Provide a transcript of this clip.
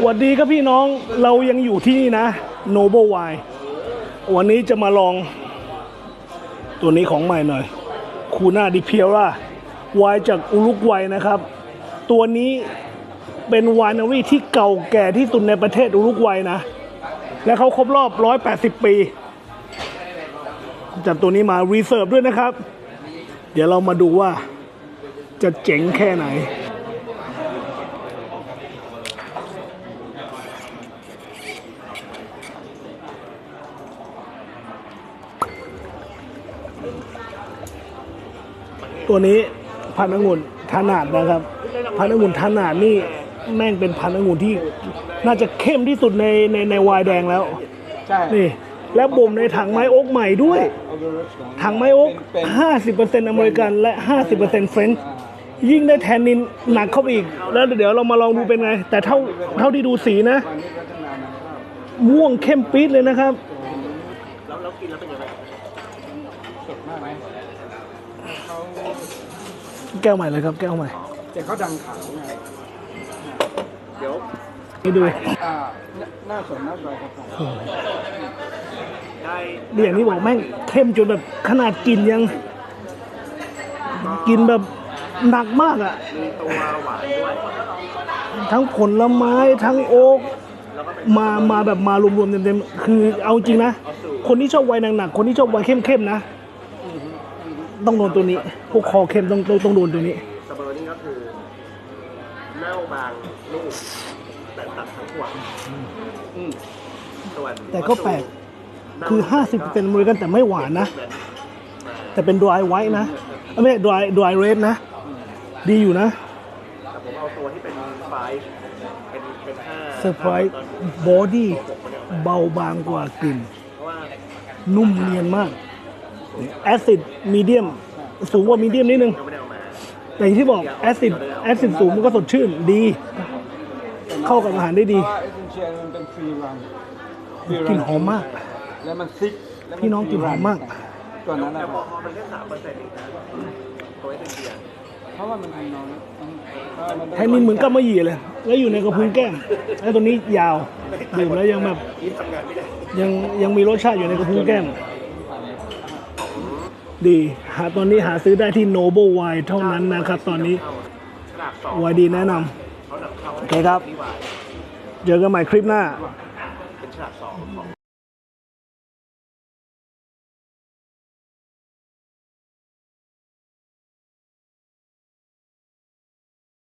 สวัสดีครับพี่น้องเรายังอยู่ที่นี่นะ Noble Wine วันนี้จะมาลอง ตัวนี้ของใหม่หน่อย คูน่าดิเพียร่าวายจากอุรุกวัยนะครับ ตัวนี้เป็นวายนารีที่เก่าแก่ที่สุดในประเทศอุรุกวัยนะ และเขาครบรอบ 180 ปีจัดตัวนี้มารีเซิร์ฟด้วยนะครับ เดี๋ยวเรามาดูว่าจะเจ๋งแค่ไหน ตัวนี้พันธุ์องุ่นถนาดนะครับ พันธุ์องุ่นถนาดนี่แม่งเป็นพันธุ์องุ่นที่ น่าจะเข้มที่สุดในในในไวน์แดงแล้วใช่นี่ แล้วบ่มในถังไม้โอ๊กใหม่ด้วย ถังไม้โอ๊กเป็น50%อเมริกันและ 50%เฟรนช์ยิ่งได้แทนนินหนักเข้าไปอีก แล้วเดี๋ยวเรามาลองดูเป็นไง แต่เท่าเท่าที่ดูสีนะวันนี้พัฒนานะครับม่วงเข้มปี๊ดเลยนะครับสดมากไหม เขาแก้วใหม่เลยครับ แก้วใหม่แต่เขาดังขาวไงนี่ดูอ่าหน้าสนหน้าซอยครับผมนี่อย่างนี้บอกแม่งเข้มจนแบบขนาดกินยัง กินแบบหนักมากอะ่ะทั้งผลไม้ทั้งโอ๊กมามาแบบมารวมๆเต็มๆคือเอาจริงนะ คนที่ชอบไวน์หนักๆคนที่ชอบไวน์เข้มๆนะ ต้องโดนตัวนี้ พวกคอเข้มต้องต้องต้องโดนตัวนี้สเบอร์นี่ก็คือเน่าบางลูกแต่ตัดทั้งหัวส่วนแต่ก็แปลกคือ50%อเมริกันแต่ไม่หวานนะ แต่เป็น dry white นะเอ้ยไม่ใช่ dry dry red นะ ดีอยู่นะแต่ผมเอาตัวที่เป็นไฟฟ์เป็นเป็นห้า Surprise Body เบาบางกว่ากลิ่นเพราะว่านุ่มเนียนมาก Acid Medium สูงกว่า Medium นิดนึงแต่อย่างที่บอก Acid Acid สูงมันก็สดชื่นดี เข้ากับอาหารได้ดีกลิ่นหอมมาก แล้วมันซิกพี่น้องกลิ่นหอมมากตัวนั้นนะคพอรับพอมันแค่สามเปอร์เซ็นต์เองนะตัวเอเชียเพราะว่ามันทำน้อยได้แทนนินเหมือนกับมะหยี่เลย แล้วอยู่ในกระพุ้งแก้มแล้วตัวนี้ยาวดื่มแล้วยังแบบยังยังมีรสชาติอยู่ในกระพุ้งแก้ม ดีหาตอนนี้หาซื้อได้ที่ Noble Wine เท่านั้นนะครับ ตอนนี้วายดีแนะนำโอเคครับ เจอกันใหม่คลิปหน้า